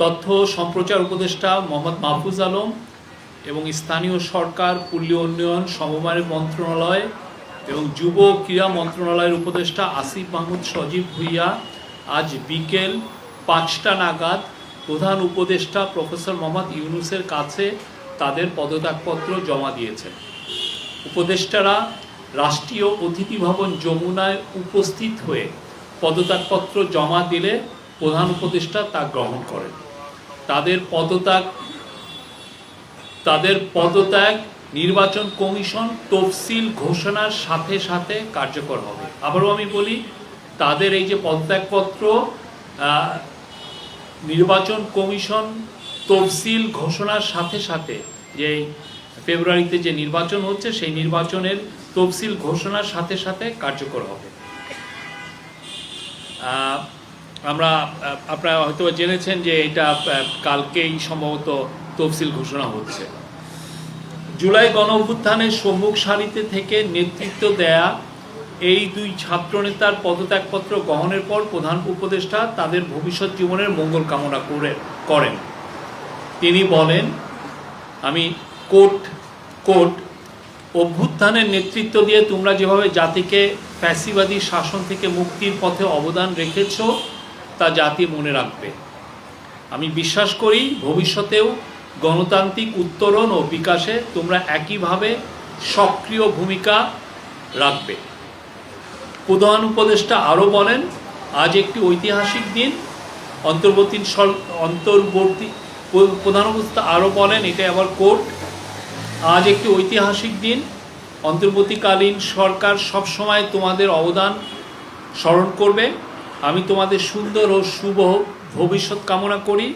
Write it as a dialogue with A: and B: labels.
A: তথ্য সম্প্রচার উপদেষ্টা মোহাম্মদ মাহফুজ আলম এবং স্থানীয় সরকার পল্লী উন্নয়ন, সমবায় মন্ত্রণালয় এবং যুব ক্রীড়া মন্ত্রণালয়ের উপদেষ্টা আসিফ মাহমুদ সজীব ভুইয়া আজ বিকেল পাঁচটা নাগাদ প্রধান উপদেষ্টা প্রফেসর মোহাম্মদ ইউনুসের কাছে তাদের পদত্যাগপত্র জমা দিয়েছেন। উপদেষ্টারা রাষ্ট্রীয় অতিথি ভবন যমুনায় উপস্থিত হয়ে পদত্যাগপত্র জমা দিলে প্রধান উপদেষ্টা তা গ্রহণ করেন। তাদের পদত্যাগ তাদের পদত্যাগ নির্বাচন কমিশন তফসিল ঘোষণার সাথে সাথে কার্যকর হবে। আবারও আমি বলি, তাদের এই যে পদত্যাগপত্র নির্বাচন কমিশন তফসিল ঘোষণার সাথে সাথে যে ফেব্রুয়ারিতে যে নির্বাচন হচ্ছে, সেই নির্বাচনের তফসিল ঘোষণার সাথে সাথে কার্যকর হবে। আমরা আপনারা হয়তো জেনেছেন যে এটা কালকেই সম্ভবত তফসিল ঘোষণা হচ্ছে। জুলাই গণ অভ্যুত্থানের সম্মুখ সারিতে থেকে নেতৃত্ব দেয়া এই দুই ছাত্রনেতার পদত্যাগপত্র গ্রহণের পর প্রধান উপদেষ্টা তাদের ভবিষ্যৎ জীবনের মঙ্গল কামনা করে, করেন। তিনি বলেন, আমি কোট কোট, অভ্যুত্থানের নেতৃত্ব দিয়ে তোমরা যেভাবে জাতিকে ফ্যাসিবাদী শাসন থেকে মুক্তির পথে অবদান রেখেছ তা জাতি মনে রাখবে। আমি বিশ্বাস করি ভবিষ্যতেও গণতান্ত্রিক উত্তরণ ও বিকাশে তোমরা একইভাবে সক্রিয় ভূমিকা রাখবে। প্রধান উপদেষ্টা আরও বলেন, আজ একটি ঐতিহাসিক দিন। অন্তর্বর্তী অন্তর্বর্তী প্র- প্রধান উপদেষ্টা আরও বলেন, এটা আবার কোর্ট, আজ একটি ঐতিহাসিক দিন। অন্তর্বর্তীকালীন সরকার সবসময় তোমাদের অবদান স্মরণ করবে। আমি তোমাদের সুন্দর ও শুভ ভবিষ্যৎ কামনা করি।